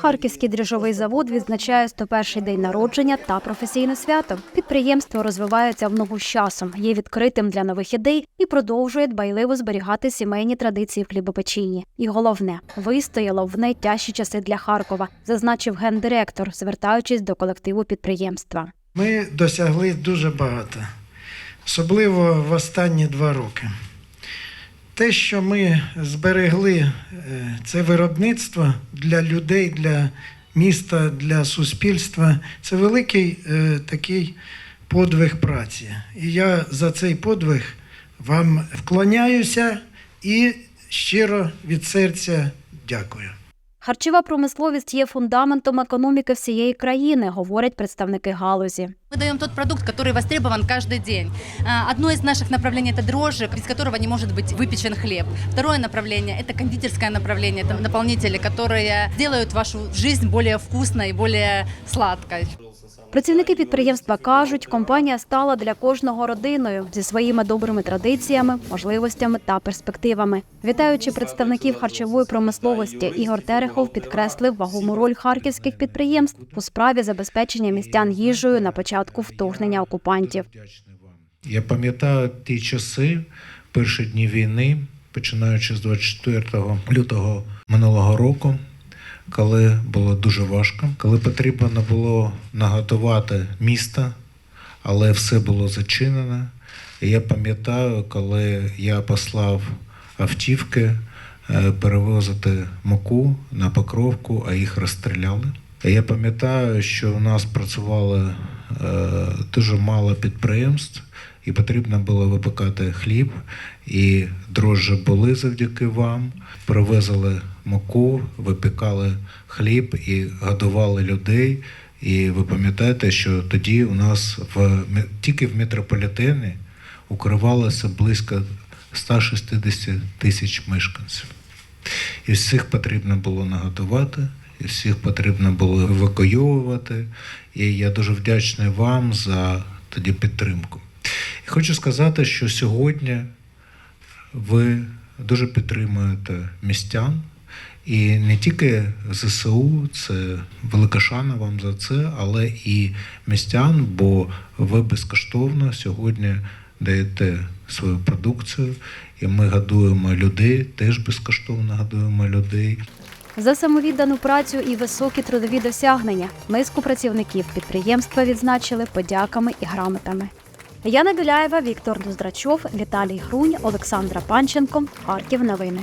Харківський дріжджовий завод відзначає 101-й день народження та професійне свято. Підприємство розвивається в ногу з часом, є відкритим для нових ідей і продовжує дбайливо зберігати сімейні традиції в хлібопечінні. І головне, вистояло в найтяжчі часи для Харкова, зазначив гендиректор, звертаючись до колективу підприємства. Ми досягли дуже багато, особливо в останні два роки. Те, що ми зберегли е, це виробництво для людей, для міста, для суспільства, це великий е, такий подвиг праці. І я за цей подвиг вам вклоняюся і щиро від серця дякую. Харчова промисловість є фундаментом економіки всієї країни, говорять представники галузі. Мы даем тот продукт, который востребован каждый день. А, Одно из наших направлений – это дрожжи, без которого не может быть выпечен хлеб. Второе направление – это кондитерское направление, это наполнители, которые сделают вашу жизнь более вкусной и более сладкой. Працівники підприємства кажуть, компанія стала для кожного родиною зі своїми добрими традиціями, можливостями та перспективами. Вітаючи представників харчової промисловості, Ігор Терехов підкреслив вагому роль харківських підприємств у справі забезпечення містян їжею на початку вторгнення окупантів. Я пам'ятаю ті часи, перші дні війни, починаючи з 24 лютого минулого року, коли було дуже важко, коли потрібно було наготувати місто, але все було зачинено. І я пам'ятаю, коли я послав автівки перевозити муку на покровку, а їх розстріляли. Я пам'ятаю, що у нас працювало е, дуже мало підприємств, і потрібно було випекати хліб, і дрожжі були завдяки вам. Привезли муку, випікали хліб і годували людей. І ви пам'ятаєте, що тоді у нас в тільки в метрополітені укривалося близько 160 тисяч мешканців. І всіх потрібно було наготувати, і всіх потрібно було евакуйовувати. І я дуже вдячний вам за тоді підтримку. І хочу сказати, що сьогодні ви дуже підтримуєте містян. І не тільки ЗСУ, це велика шана вам за це, але і містян, бо ви безкоштовно сьогодні даєте свою продукцію, і ми годуємо людей, теж безкоштовно годуємо людей. За самовіддану працю і високі трудові досягнення низку працівників підприємства відзначили подяками і грамотами. Яна Біляєва, Віктор Доздрачов, Віталій Грунь, Олександра Панченко. Харків новини.